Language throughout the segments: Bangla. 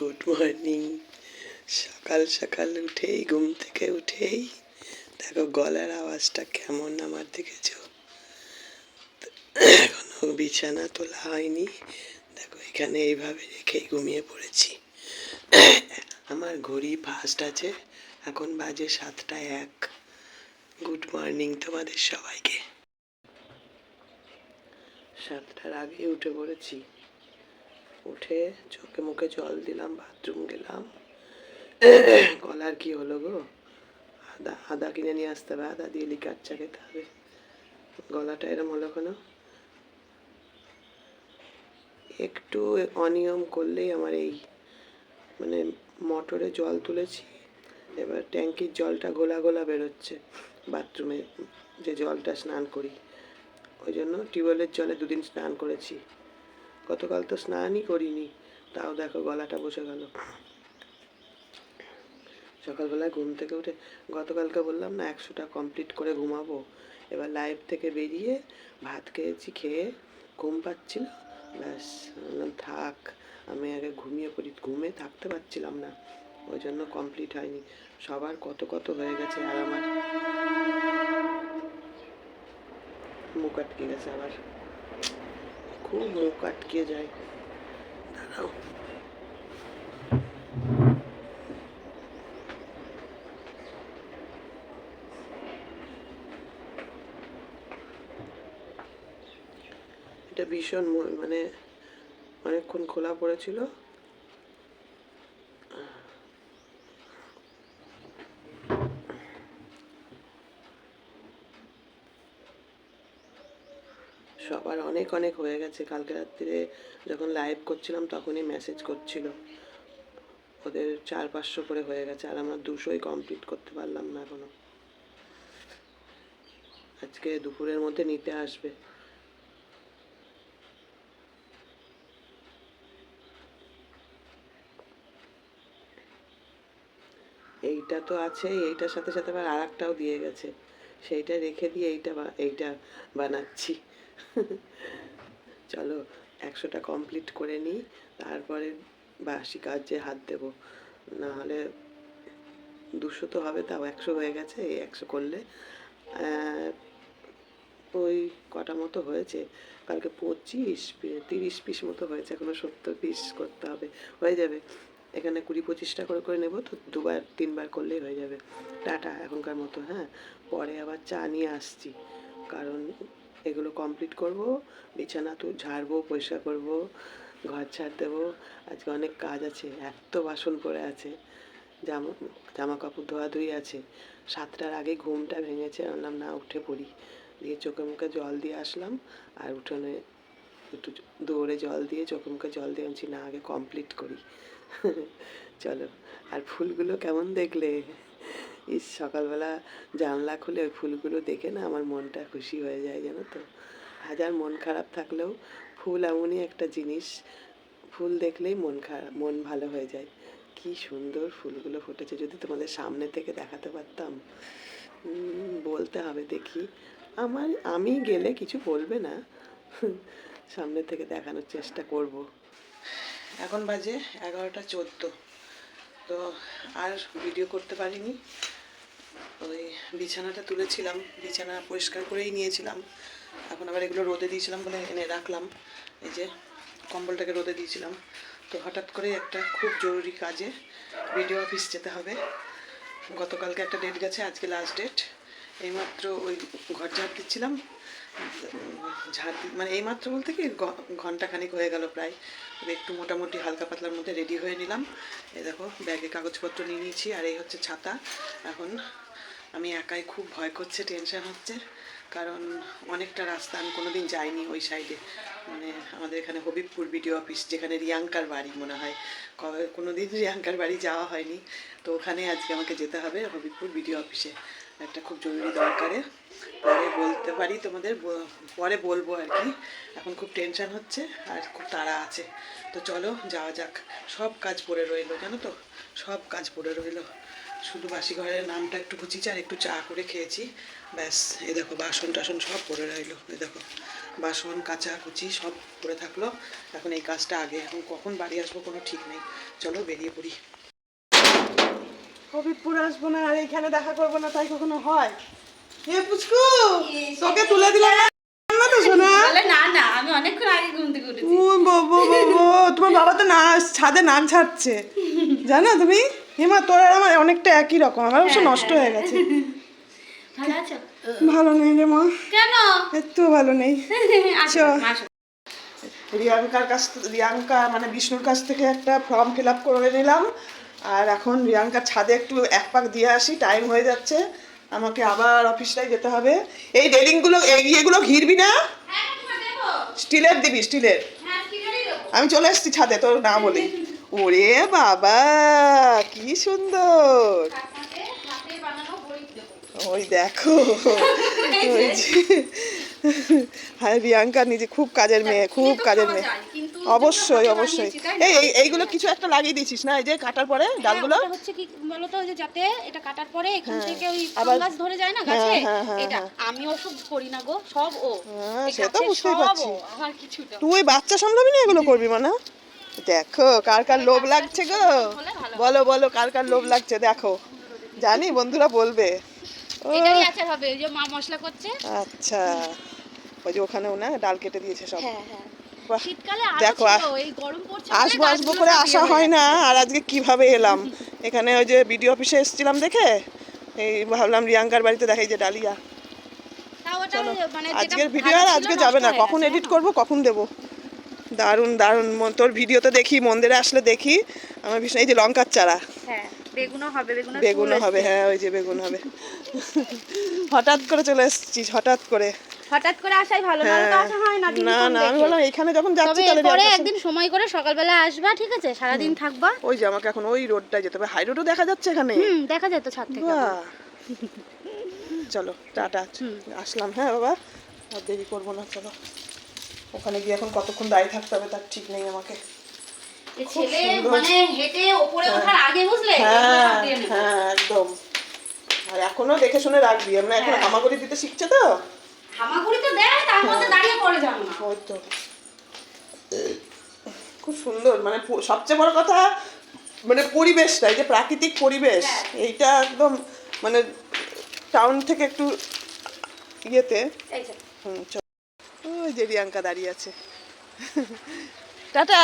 Good morning. সকাল সকাল উঠেই, ঘুম থেকে উঠেই, দেখো গলার আওয়াজটা কেমন আমার দেখেছ? এখনও বিছানা তোলা হয়নি। দেখো এখানে এইভাবে রেখেই ঘুমিয়ে পড়েছি। আমার ঘড়ি ফাস্ট আছে, এখন বাজে সাতটা এক। গুড মর্নিং তোমাদের সবাইকে। সাতটার আগে উঠে পড়েছি। উঠে চোখে মুখে জল দিলাম বাথরুম গেলাম। গলার কি হলো গো? আদা আদা কিনে নিয়ে আসতে হবে, আদা দিয়ে লিকার চা খেতে হবে। গলাটা এরম হলো কেন? একটু অনিয়ম করলেই আমার এই মানে মোটরে জল তুলেছি, এবার ট্যাঙ্কির জলটা গোলা গোলা বেরোচ্ছে বাথরুমে যে জলটা স্নান করি। ওই জন্য টিউবওয়েলের জলে দুদিন স্নান করেছি। গতকাল তো স্নানই করিনি, তাও দেখো গলাটা বসে গেল। সকালবেলায় ঘুম থেকে উঠে গতকালকে বললাম না, একশোটা কমপ্লিট করে ঘুমাবো। এবার লাইভ থেকে বেরিয়ে ভাত খেয়েছি, খেয়ে ঘুম পাচ্ছিল। ব্যাস থাক, আমি আগে ঘুমিয়ে পড়ি, ঘুমে থাকতে পারছিলাম না, ওই জন্য কমপ্লিট হয়নি। সবার কত কত হয়ে গেছে আর আমার মুখ আটকে গেছে আবার। খুব মুখ আটকে যায়। দাঁড়াও। এটা ভীষণ মানে অনেকক্ষণ খোলা পড়েছিল সবার অনেক অনেক হয়ে গেছে। কালকে রাত্রিরে যখন লাইভ করছিলাম তখনই মেসেজ করছিল। ওদের চার পাঁচশো করে হয়ে গেছে আর আমার দুশোই কমপ্লিট করতে পারলাম না এখনও। আজকে দুপুরের মধ্যে নিতে আসবে। এইটা তো আছে, এইটার সাথে সাথে আবার আর একটাও দিয়ে গেছে। সেইটা রেখে দিয়ে এইটা এইটা বানাচ্ছি। চলো, একশোটা কমপ্লিট করে নিই, তারপরে বাসি কাজে হাত দেব। না হলে দুশো তো হবে, তাও একশো হয়ে গেছে, এই একশো করলে। ওই কটা মতো হয়েছে, কালকে পঁচিশ, তিরিশ পিস মতো হয়েছে, এখনও সত্তর পিস করতে হবে, হয়ে যাবে। এখানে কুড়ি পঁচিশটা করে করে নেব, তো দুবার, তিনবার করলেই হয়ে যাবে। টাটা, এখনকার মতো হ্যাঁ? পরে আবার চা নিয়ে আসছি, কারণ এগুলো কমপ্লিট করব। বিছানা তো ঝাড়বো, পরিষ্কার করব, ঘর ঝাড় দেবো। আজকে অনেক কাজ আছে এত বাসন পড়ে আছে। জামা জামা কাপড় ধোয়াধুয়ি আছে। সাতটার আগে ঘুমটা ভেঙেছে বললাম, না, উঠে পড়ি। দিয়ে চোখে মুখে জল দিয়ে আসলাম, আর উঠোনে একটু দৌড়ে জল দিয়ে চোখে মুখে জল দিয়ে আনছি না, আগে কমপ্লিট করি। চলো, আর ফুলগুলো কেমন দেখলে? ইস, সকালবেলা জানলা খুলে ওই ফুলগুলো দেখে না আমার মনটা খুশি হয়ে যায়, জানো তো। হাজার মন খারাপ থাকলেও ফুল এমনই একটা জিনিস। ফুল দেখলেই মন খারাপ মন ভালো হয়ে যায়। কি সুন্দর ফুলগুলো ফুটেছে, যদি তোমাদের সামনে থেকে দেখাতে পারতাম। বলতে হবে দেখি। আমার, আমি গেলে কিছু বলবে না? সামনে থেকে দেখানোর চেষ্টা করব। এখন বাজে এগারোটা চোদ্দ। তো আর ভিডিও করতে পারিনি। ওই বিছানাটা তুলেছিলাম, বিছানা পরিষ্কার করেই নিয়েছিলাম। এখন আবার এগুলো রোদে দিয়েছিলাম বলে এনে রাখলাম। এই যে কম্বলটাকে রোদে দিয়েছিলাম। তো হঠাৎ করে একটা খুব জরুরি কাজে ভিডিও অফিস যেতে হবে। গতকালকে একটা ডেট গেছে, আজকে লাস্ট ডেট এইমাত্র ওই ঘর ঝাড় দিচ্ছিলাম। ঝাড় মানে এইমাত্র বলতে কি ঘ- ঘন্টাখানিক হয়ে গেল প্রায়। একটু মোটামুটি হালকা পাতলার মধ্যে রেডি হয়ে নিলাম। এই দেখো, ব্যাগে কাগজপত্র নিয়ে নিয়েছি, আর এই হচ্ছে ছাতা। এখন আমি একাই খুব ভয় করছে টেনশন হচ্ছে, কারণ অনেকটা রাস্তা আমি কোনোদিন যাইনি ওই সাইডে মানে আমাদের এখানে হবিবপুর বিডিও অফিস যেখানে রিয়াঙ্কার বাড়ি মনে হয়। কবে কোনো দিন রিয়াঙ্কার বাড়ি যাওয়া হয়নি। তো ওখানে আজকে আমাকে যেতে হবে হবিবপুর বিডিও অফিসে একটা খুব জরুরি দরকারে। পরে বলতে পারি তোমাদের পরে বলব আর কি। এখন খুব টেনশন হচ্ছে আর খুব তাড়া আছে। তো চলো যাওয়া যাক। সব কাজ পড়ে রইল, জানো তো? সব কাজ পড়ে রইল। শুধু বাসি ঘরের নামটা একটু ঘুচিয়েছি আর একটু চা করে খেয়েছি। ব্যাস এ দেখো বাসন টাসন সব পড়ে রইল এ দেখো। বাসন কাচা কুচি সব করে থাকল। এখন এই কাজটা আগে এখন কখন বাড়ি আসব কোনো ঠিক নেই। চলো বেরিয়ে পড়ি। হবিবপুর আসব না আর এইখানে দেখা করব না তাই কখনো হয়? এ পুচকু তোকে তুলে দিলাম না তো না না আমি অনেকক্ষণ আগে ঘুম থেকে উঠেছি। ও বাবা বাবা তোমার বাবা তো না ছাদে নাম ছাড়ছে। জানো তুমি? হিমা তোর আর আমার অনেকটা একই রকম। আমার অবশ্য নষ্ট হয়ে। গেছে। ভালো নেই রে মা। কেন? একটু ভালো নেই। রিয়াঙ্কার কাছ থেকে রিয়াঙ্কা মানে বিষ্ণুর কাছ থেকে একটা ফর্ম ফিল আপ করে নিলাম। আর এখন রিয়াঙ্কার ছাদে একটু এক পাক দিয়ে আসি টাইম হয়ে যাচ্ছে। আমাকে আবার অফিসটাই যেতে হবে। এই রেলিংগুলো এই ইয়েগুলো ঘিরবি না? হ্যাঁ স্টিলের দিবি স্টিলের। হ্যাঁ আমি চলে এসেছি ছাদে তোর না বলে। ওরে বাবা কি সুন্দর। ওই দেখো ওই যে। হ্যাঁ রিয়াঙ্কা নিজে খুব কাজের মেয়ে খুব কাজের মেয়ে। অবশ্যই অবশ্যই? এই এই- এইগুলো কিছু একটা লাগিয়ে দিয়েছিস না? এই যে কাটার পরে ডালগুলো। হ্যাঁ, হচ্ছে কি বলতো যে যাতে এটা কাটার পরে এখান হ্যাঁ, থেকে ওই গাছ ধরে যায় না গাছে? হ্যাঁ, এটা। আমি ওসব করি না গো সব ও। সে তো বুঝতেই পারছি। তুই বাচ্চা সামলাবি না এগুলো করবি মানে? দেখো কার কার লোভ লাগছে গো? বলো বলো কার কার লোভ লাগছে দেখো। জানি বন্ধুরা বলবে। এটারই আচার হবে যে মা মশলা করছে। আচ্ছা। ওই যে ওখানেও না ডাল কেটে দিয়েছে সব। হ্যাঁ হ্যাঁ। দেখো, আসব আসব করে আসা হয় না। আর আজকে কীভাবে এলাম? এখানে ওই যে বিডিও অফিসে এসেছিলাম দেখে এই ভাবলাম রিয়াঙ্কার বাড়িতে দেখাই যে ডালিয়া। মানে আজকের ভিডিও আর আজকে যাবে না। কখন এডিট জানো? করব কখন দেব? দারুণ দারুণ। তোর ভিডিও তো দেখি মন্দিরে আসলে দেখি। আমার ভীষণ এই যে লঙ্কার চারা। হ্যাঁ বেগুনও হবে বেগুনের বেগুন হবে হ্যাঁ ওই যে বেগুন হবে। হঠাৎ করে চলে এসেছিস হঠাৎ করে। হঠাৎ করে আসাই ভালো হ্যাঁ। আসা হয় না না না আমি বললাম এখানে যখন যাচ্ছি তাহলে পরে একদিন সময় করে সকালবেলা আসবা ঠিক আছে? সারাদিন থাকবা। ওই যে আমাকে এখন ওই রোডটায় যেতে হবে। হাই রোডও দেখা যাচ্ছে এখানে। হুম দেখা যায় তো ছাদ থেকে। চলো টাটা। আসলাম হ্যাঁ বাবা। আর দেরি করব না চলো। ওখানে গিয়ে এখন কতক্ষণ দাঁড়িয়ে থাকতে হবে তার ঠিক নেই আমাকে। ছেলে মানে হেঁটে ওপরে ওঠার আগে বুঝলে? হ্যাঁ। হ্যাঁ একদম। আর এখনও দেখে শুনে রাখবি। আমরা এখন হ্যাঁ। হামাগুড়ি দিতে শিখছে তো? হামাগুড়ি তো দেয় তার মধ্যে দাঁড়িয়ে পড়ে যাব না। ওই তো। খুব সুন্দর। মানে সবচেয়ে বড় কথা মানে পরিবেশটা এই যে প্রাকৃতিক পরিবেশ হ্যাঁ। এইটা একদম মানে টাউন থেকে একটু ইয়েতে। হুম ওই যে রিয়াঙ্কা দাঁড়িয়ে আছে। টাটা।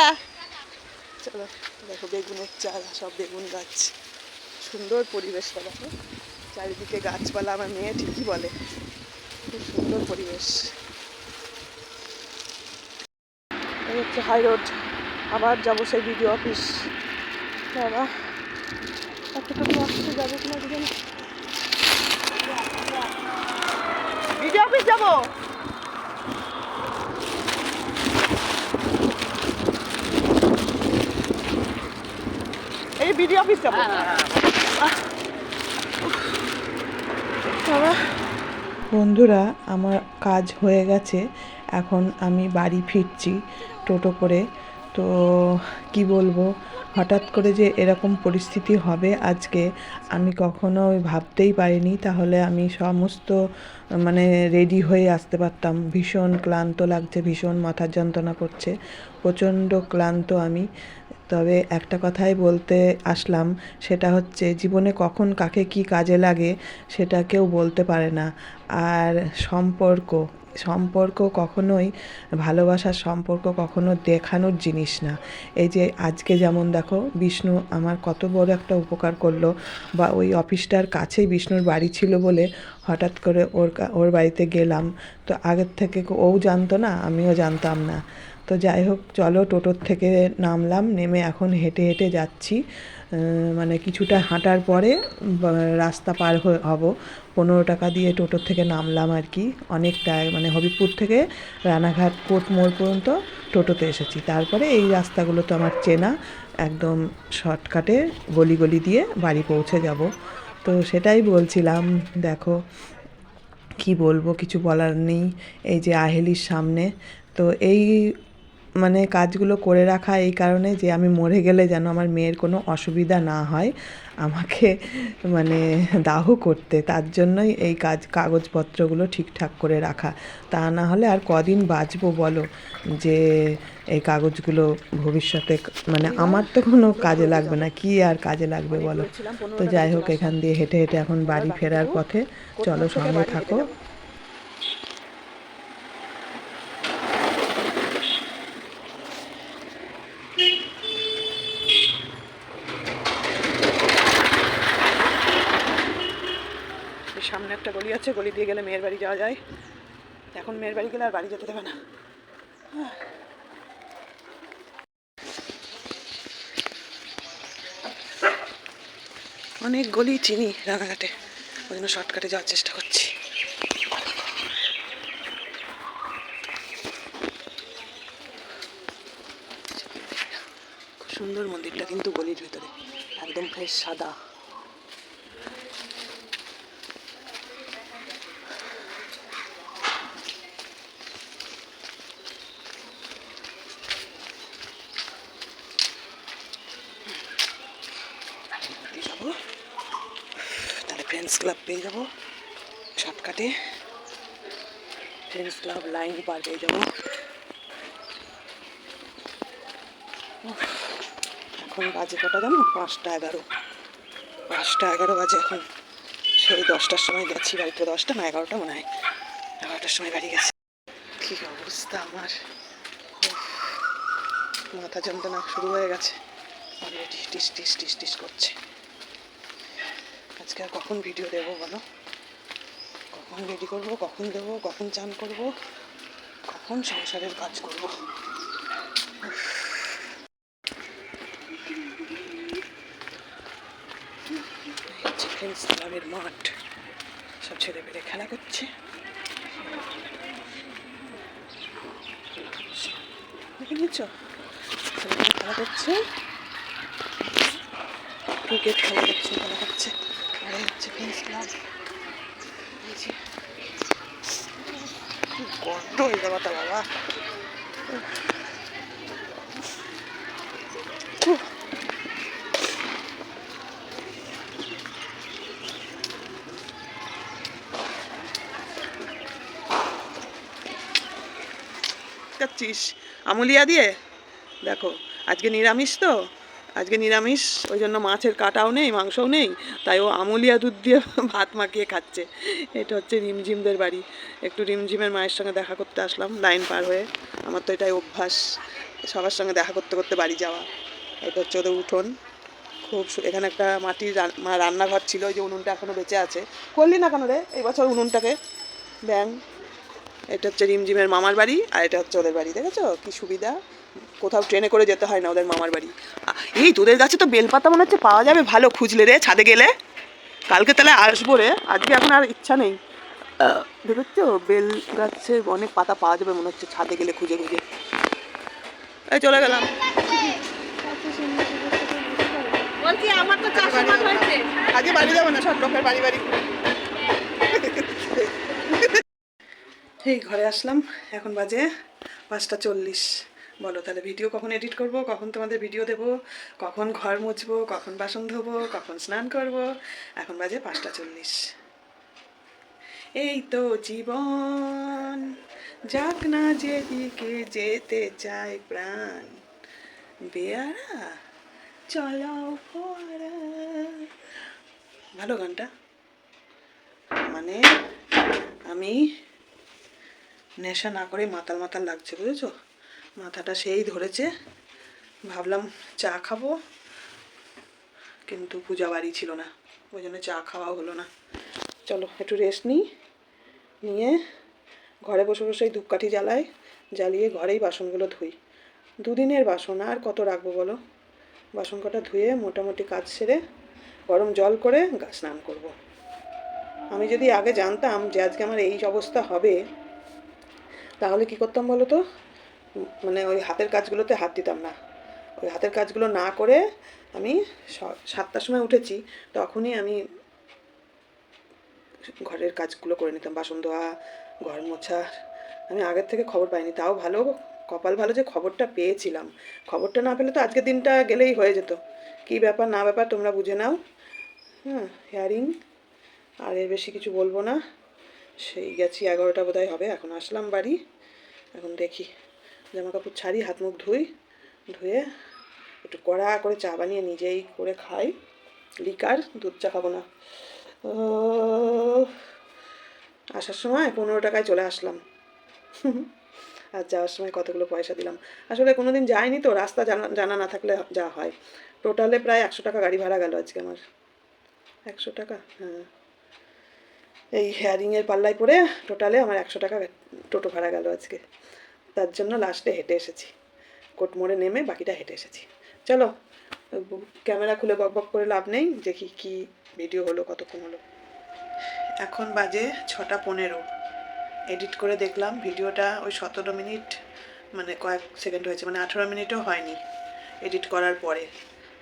চলো দেখো বেগুনের চারা সব বেগুন গাছ। সুন্দর পরিবেশটা দেখো। চারিদিকে গাছপালা আমার মেয়ে ঠিকই বলে। খুব সুন্দর পরিবেশ। এই হচ্ছে হাই রোড আবার যাব সেই বিডিও অফিস বাবা এতটুকু আসতে যাব কিনা কি জানি? বিডিও অফিস যাব? বিডিও অফিস যাব। বন্ধুরা আমার কাজ হয়ে গেছে। এখন আমি বাড়ি ফিরছি টোটো করে। তো কি বলব? হঠাৎ করে যে এরকম পরিস্থিতি হবে আজকে, আমি কখনো ভাবতেই পারিনি। তাহলে আমি সমস্ত মানে রেডি হয়ে আসতে পারতাম। ভীষণ ক্লান্ত লাগছে, ভীষণ মাথার যন্ত্রণা করছে। প্রচণ্ড ক্লান্ত আমি। তবে একটা কথাই বলতে আসলাম, সেটা হচ্ছে জীবনে কখন কাকে কি কাজে লাগে, সেটা কেউ বলতে পারে না। আর সম্পর্ক সম্পর্ক কখনোই, ভালোবাসার সম্পর্ক কখনো দেখানোর জিনিস না। এই যে আজকে যেমন দেখো, বিষ্ণু আমার কত বড় একটা উপকার করল বা ওই অফিসটার কাছেই বিষ্ণুর বাড়ি ছিল বলে হঠাৎ করে ওর ওর বাড়িতে গেলাম। তো আগের থেকে ও জানতো না, আমিও জানতাম না। তো যাই হোক, চলো টোটোর থেকে নামলাম, নেমে এখন হেঁটে হেঁটে যাচ্ছি। মানে কিছুটা হাঁটার পরে রাস্তা পার হব। পনেরো টাকা দিয়ে টোটোর থেকে নামলাম আর কি। অনেকটা মানে হবিপুর থেকে রানাঘাট কোর্ট মোড় পর্যন্ত টোটোতে এসেছি। তারপরে এই রাস্তাগুলো তো আমার চেনা। একদম শর্টকাটে গলি গলি দিয়ে বাড়ি পৌঁছে যাব। তো সেটাই বলছিলাম, দেখো কি বলব, কিছু বলার নেই। এই যে আহেলির সামনে। তো এই মানে কাজগুলো করে রাখা এই কারণে যে আমি মরে গেলে যেন আমার মেয়ের কোনো অসুবিধা না হয়, আমাকে মানে দাহ করতে। তার জন্যই এই কাজ, কাগজপত্রগুলো ঠিকঠাক করে রাখা। তা না হলে আর কদিন বাঁচবো বলো যে এই কাগজগুলো ভবিষ্যতে মানে আমার তো কোনো কাজে লাগবে না। কি আর কাজে লাগবে বলো? তো যাই হোক, এখান দিয়ে হেঁটে হেঁটে এখন বাড়ি ফেরার পথে। চলো সঙ্গে থাকো এই সামনে একটা গলি দিয়ে গেলে মেয়ের বাড়ি যাওয়া যায়। এখন মেয়ের বাড়ি গেলে আর বাড়ি যেতে দেবে না। অনেক গলি চিনি রানাঘাটে। ওই জন্য শর্টকাটে যাওয়ার চেষ্টা করছি। সুন্দর মন্দিরটা কিন্তু গলির ভেতরে। একদম ফ্রেশ, সাদা দিয়ে যাব ফ্রেন্ডস ক্লাব পেয়ে যাব। শর্টকাটে ফ্রেন্ডস ক্লাব লাইন পার পেয়ে যাব। এখন বাজে কটা জানো? পাঁচটা এগারো। পাঁচটা এগারো বাজে এখন। সেই দশটার সময় গেছি বাড়িতে। দশটা না এগারোটা মনে হয়। এগারোটার সময় বাড়ি গেছি। কি অবস্থা আমার? মাথা যন্ত্রণা শুরু হয়ে গেছে। অলরেডি টিস টিস টিস টিস করছে। আজকে আর কখন ভিডিও দেবো বলো? কখন রেডি করব, কখন দেবো, কখন চান করব, কখন সংসারের কাজ করব? ফ্রেন্ডস মাঠ। সব ছেলে পেলে খেলা করছে। খেলা করছে। ক্রিকেট খেলা করছে খেলা করছে। হচ্ছে ফ্রেন্ডস ক্লাব এই যে কি গন্ধ এই জায়গাটা বাবা আমুলিয়া দিয়ে? দেখো, আজকে নিরামিষ তো। আজকে নিরামিষ, ওই জন্য মাছের কাটাও নেই, মাংসও নেই, তাই ও আমুলিয়া দুধ দিয়ে ভাত মাখিয়ে খাচ্ছে। এটা হচ্ছে রিমঝিমদের বাড়ি। একটু রিমঝিমের মায়ের সঙ্গে দেখা করতে আসলাম, লাইন পার হয়ে। আমার তো এটাই অভ্যাস, সবার সঙ্গে দেখা করতে করতে বাড়ি যাওয়া। এটা হচ্ছে ওদের উঠোন। খুব এখানে একটা মাটির রান- মা রান্নাঘর ছিল, ওই যে উনুনটা এখনও বেঁচে আছে। করলি না কেন রে? এই বছর উনুনটাকে ব্যাং। এটা হচ্ছে রিমঝিমের মামার বাড়ি, আর এটা হচ্ছে ওদের বাড়ি, দেখেছ? কি সুবিধা। কোথাও ট্রেনে করে যেতে হয় না ওদের মামার বাড়ি। এই তোদের গাছে তো বেলপাতা মনে হচ্ছে পাওয়া যাবে ভালো খুঁজলে রে ছাদে গেলে। কালকে তাহলে আসব রে আজকে এখন আর ইচ্ছা নেই। দেখেছ বেল গাছে অনেক পাতা পাওয়া যাবে মনে হচ্ছে ছাদে গেলে খুঁজে খুঁজে? এই চলে গেলাম। বলছি আমার তো হয়েছে। আজকে বাড়ি যাব না সব লোকের বাড়ি বাড়ি। এই ঘরে আসলাম এখন বাজে পাঁচটা চল্লিশ। বলো, তাহলে ভিডিও কখন এডিট করব? কখন তোমাদের ভিডিও দেব? কখন ঘর মুছবো? কখন বাসন ধোবো? কখন স্নান করব? এখন বাজে পাঁচটা চল্লিশ। এই তো জীবন, যাক না যেদিকে যেতে চায় প্রাণ। বেয়ারা চলো পড়া। ভালো গানটা। মানে আমি নেশা না করে মাতাল মাতাল লাগছে, বুঝেছ? মাথাটা সেই ধরেছে। ভাবলাম চা খাব, কিন্তু পূজা বাড়ি ছিল না, ওই জন্য চা খাওয়া হলো না। চলো, একটু রেস্ট নিই, নিয়ে ঘরে বসে বসে ধূপকাঠি জ্বালাই, জ্বালিয়ে ঘরেই বাসনগুলো ধুই। দুদিনের বাসন, আর কত রাখব বলো? বাসন কটা ধুয়ে মোটামুটি কাজ সেরে গরম জল করে গা স্নান করব। আমি যদি আগে জানতাম যে আজকে আমার এই অবস্থা হবে, তাহলে কি করতাম বলো তো? মানে ওই হাতের কাজগুলোতে হাত দিতাম না। ওই হাতের কাজগুলো না করে আমি সাতটার সময় উঠেছি, তখনই আমি ঘরের কাজগুলো করে নিতাম, বাসন ধোয়া, ঘর মোছা। আমি আগের থেকে খবর পাইনি, তাও ভালো, কপাল ভালো যে খবরটা পেয়েছিলাম। খবরটা না পেলে তো আজকের দিনটা গেলেই হয়ে যেত। কী ব্যাপার, না ব্যাপার তোমরা বুঝে নাও। হ্যাঁ হেয়ারিং আর এর বেশি কিছু বলব না। সেই গেছি, এগারোটা বোধহয় হবে, এখন আসলাম বাড়ি। এখন দেখি। জামা কাপড় ছাড়ি, হাত মুখ ধুই, ধুয়ে একটু কড়া করে চা বানিয়ে নিজেই করে খাই। লিকার, দুধ চা খাব না। আসার সময় পনেরো টাকায় চলে আসলাম। আর যাওয়ার সময় কতগুলো পয়সা দিলাম। আসলে কোনো দিন যাইনি তো, রাস্তা জানা জানা না থাকলে যা হয়। টোটালে প্রায় একশো টাকা গাড়ি ভাড়া গেল আজকে আমার। একশো টাকা? হ্যাঁ। এই হেয়ারিংয়ের পাল্লায় পড়ে টোটালে আমার একশো টাকা টোটো ভাড়া গেল আজকে। তার জন্য লাস্টে হেঁটে এসেছি। কোট মোড়ে নেমে বাকিটা হেঁটে এসেছি। চলো, ক্যামেরা খুলে বক বক করে লাভ নেই, দেখি কি ভিডিও হলো, কতক্ষণ হলো। এখন বাজে ছটা পনেরো। এডিট করে দেখলাম ভিডিওটা ওই সতেরো মিনিট মানে কয়েক সেকেন্ড হয়েছে মানে আঠেরো মিনিটও হয়নি এডিট করার পরে।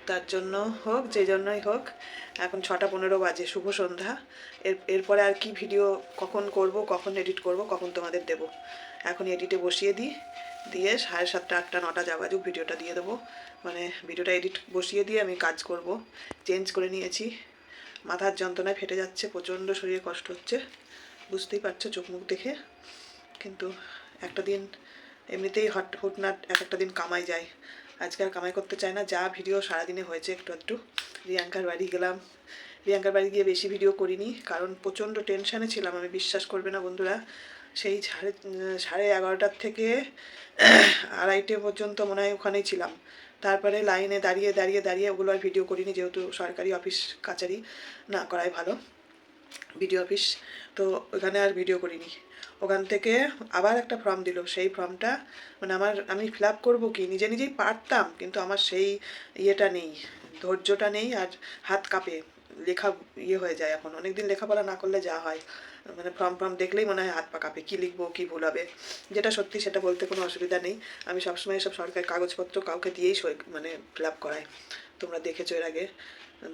তার জন্য হোক, যে জন্যই হোক, এখন ছটা পনেরো বাজে, শুভ সন্ধ্যা। এর, এরপরে আর কি ভিডিও কখন করব, কখন এডিট করব, কখন তোমাদের দেব। এখন এডিটে বসিয়ে দিই। দিয়ে সাড়ে সাতটা, আটটা, নটা যাবাজুক ভিডিওটা দিয়ে দেবো। মানে ভিডিওটা এডিট বসিয়ে দিয়ে আমি কাজ করব। চেঞ্জ করে নিয়েছি। মাথার যন্ত্রণায় ফেটে যাচ্ছে, প্রচণ্ড শরীরে কষ্ট হচ্ছে। বুঝতেই পারছ চোখ মুখ দেখে। কিন্তু একটা দিন এমনিতেই হট, হুটনাট এক একটা দিন কামাই যায়। আজকে আর কামাই করতে চায় না। যা ভিডিও সারাদিনে হয়েছে একটু একটু। রিয়াঙ্কার বাড়ি গেলাম। রিয়াঙ্কার বাড়ি গিয়ে বেশি ভিডিও করিনি। কারণ প্রচণ্ড টেনশানে ছিলাম। আমি বিশ্বাস করবে না বন্ধুরা। সেই সাড়ে সাড়ে এগারোটার থেকে আড়াইটে পর্যন্ত মনে হয় ওখানেই ছিলাম। তারপরে লাইনে দাঁড়িয়ে দাঁড়িয়ে দাঁড়িয়ে ওগুলো আর ভিডিও করিনি, যেহেতু সরকারি অফিস, কাচারি না করাই ভালো। বিডিও অফিস তো ওখানে আর ভিডিও করিনি। ওখান থেকে আবার একটা ফর্ম দিল, সেই ফর্মটা মানে আমার, আমি ফিল আপ করব কি? নিজে নিজেই পারতাম, কিন্তু আমার সেই ইয়েটা নেই, ধৈর্যটা নেই আর হাত কাঁপে। লেখা ইয়ে হয়ে যায় এখন। অনেকদিন লেখাপড়া না করলে যা হয়। মানে ফর্ম ফর্ম দেখলেই মনে হয় হাত পা কাঁপে। কী লিখব, কী ভুল হবে? যেটা সত্যি সেটা বলতে কোনো অসুবিধা নেই। আমি সবসময় এসব সরকারি কাগজপত্র কাউকে দিয়েই মানে ফিল আপ করাই। তোমরা দেখেছ এর আগে,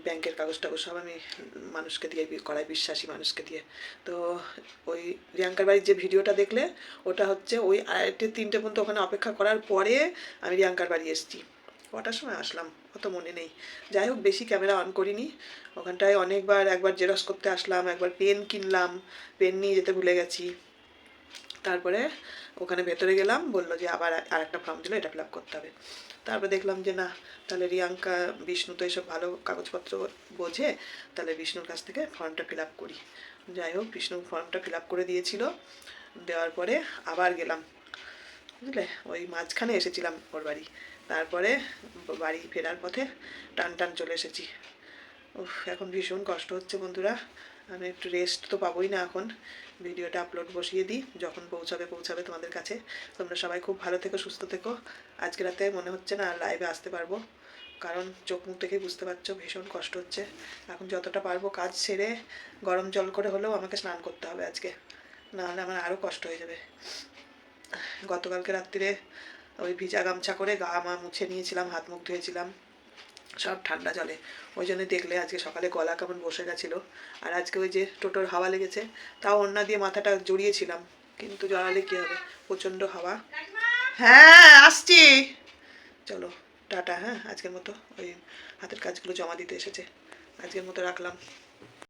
ব্যাংকের কাগজ টাগজ সব আমি মানুষকে দিয়ে করাই, বিশ্বাসী মানুষকে দিয়ে। তো ওই রিয়াঙ্কার বাড়ির যে ভিডিওটা দেখলে, ওটা হচ্ছে ওই আড়াইটে, তিনটে পর্যন্ত ওখানে অপেক্ষা করার পরে আমি রিয়াঙ্কার বাড়ি এসেছি। কটার সময় আসলাম? অত মনে নেই। যাই হোক, বেশি ক্যামেরা অন করিনি। ওখানটায় অনেকবার একবার জেরক্স করতে আসলাম, একবার পেন কিনলাম পেন নিয়ে যেতে ভুলে গেছি। তারপরে ওখানে ভেতরে গেলাম, বলল যে আবার আর একটা ফর্ম দিল, এটা ফিল আপ করতে হবে। তারপরে দেখলাম যে না, তাহলে রিয়াঙ্কা, বিষ্ণু তো এসব ভালো কাগজপত্র বোঝে, তাহলে বিষ্ণুর কাছ থেকে ফর্মটা ফিল আপ করি। যাই হোক, বিষ্ণু ফর্মটা ফিল আপ করে দিয়েছিল। দেওয়ার পরে আবার গেলাম। বুঝলে? ওই মাঝখানে এসেছিলাম ওর বাড়ি। তারপরে বাড়ি ফেরার পথে টান টান চলে এসেছি। উফ, এখন ভীষণ কষ্ট হচ্ছে বন্ধুরা। আমি একটু রেস্ট তো পাবোই না এখন। ভিডিওটা আপলোড বসিয়ে দিই, যখন পৌঁছাবে পৌঁছাবে তোমাদের কাছে। তোমরা সবাই খুব ভালো থেকো, সুস্থ থেকো। আজকে রাতে মনে হচ্ছে না লাইভে আসতে পারব। কারণ চোখ মুখ দেখেই বুঝতে পারছ, ভীষণ কষ্ট হচ্ছে। এখন যতটা পারব কাজ সেরে গরম জল করে হলেও আমাকে স্নান করতে হবে আজকে। নাহলে আমার আরও কষ্ট হয়ে যাবে। গতকালকে রাত্রিরে ওই ভিজা গামছা করে গা মা মুছে নিয়েছিলাম, হাত মুখ ধুয়েছিলাম। সব ঠান্ডা জলে। ওই জন্য দেখলে আজকে সকালে গলা কেমন বসে গেছিল। আর আজকে ওই যে টোটোর হাওয়া লেগেছে, তাও ওড়না দিয়ে মাথাটা জড়িয়েছিলাম। কিন্তু জড়ালে কী হবে? প্রচণ্ড হাওয়া। হ্যাঁ আসছি। চলো, টাটা হ্যাঁ আজকের মতো ওই হাতের কাজগুলো জমা দিতে এসেছে। আজকের মতো রাখলাম।